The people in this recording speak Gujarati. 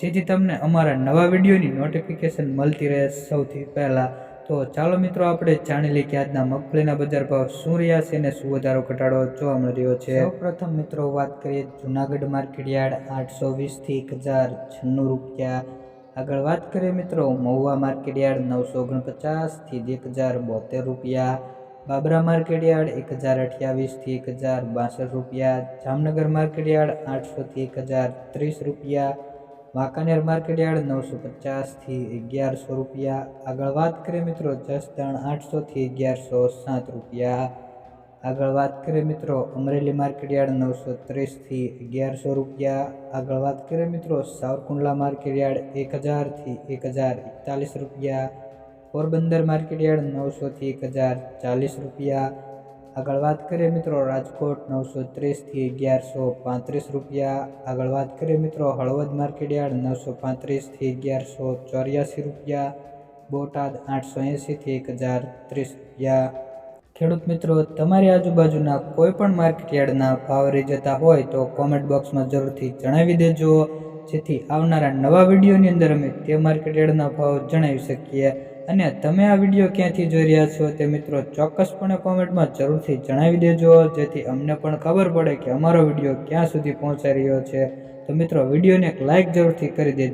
જેથી તમને અમારા નવા વિડીયોની નોટિફિકેશન મળતી રહે સૌથી પહેલાં. તો ચાલો મિત્રો, આપણે જાણી લઈએ કે આજના મગફળીના બજાર ભાવ શું રહ્યા છે અને શું વધારો ઘટાડો જોવા મળી રહ્યો છે. પ્રથમ મિત્રો, વાત કરીએ જુનાગઢ માર્કેટ યાર્ડ આઠસો વીસથી એક હજાર છન્નું રૂપિયા. આગળ વાત કરીએ મિત્રો, મહુવા માર્કેટ યાર્ડ નવસો ઓગણપચાસથી એક હજાર બોતેર રૂપિયા. બાબરા માર્કેટ યાર્ડ એક હજાર અઠ્યાવીસથી એક હજાર બાસઠ રૂપિયા. જામનગર માર્કેટ યાર્ડ આઠસોથી એક હજાર ત્રીસ રૂપિયા. વાંકાનેર માર્કેટ યાર્ડ નવસો પચાસથી અગિયારસો રૂપિયા. આગળ વાત કરીએ મિત્રો જસદણ આઠસોથી અગિયારસો સાત રૂપિયા. આગળ વાત કરીએ મિત્રો અમરેલી માર્કેટ યાર્ડ નવસો ત્રીસથી અગિયારસો રૂપિયા. આગળ વાત કરીએ મિત્રો સાવરકુંડલા માર્કેટ યાર્ડ એક હજારથી એક હજાર એકતાલીસ રૂપિયા. પોરબંદર માર્કેટ યાર્ડ નવસોથી એક હજાર ચાલીસ રૂપિયા. આગળ વાત કરીએ મિત્રો, રાજકોટ નવસો ત્રીસથી અગિયારસો પાંત્રીસ રૂપિયા. આગળ વાત કરીએ મિત્રો, હળવદ માર્કેટ યાર્ડ નવસો પાંત્રીસથી અગિયારસો ચોર્યાસી રૂપિયા. બોટાદ આઠસો એંસીથી એક હજાર ત્રીસ રૂપિયા. ખેડૂત મિત્રો, તમારી આજુબાજુના કોઈ પણ માર્કેટયાર્ડના ભાવ રહી જતા હોય તો કોમેન્ટ બોક્સમાં જરૂરથી જણાવી દેજો. જેથી આવનારા નવા વિડીયોની અંદર અમે તે માર્કેટયાર્ડના ભાવ જણાવી શકીએ. અને તમે આ વીડિયો ક્યાંથી જોઈ રહ્યા છો તે મિત્રો ચોક્કસપણે કોમેન્ટમાં જરૂરથી જણાવી દેજો, જેથી અમને પણ ખબર પડે કે અમારો વીડિયો ક્યાં સુધી પહોંચાઈ રહ્યો છે. તો મિત્રો, વિડીયોને એક લાઇક જરૂરથી કરી દેજો.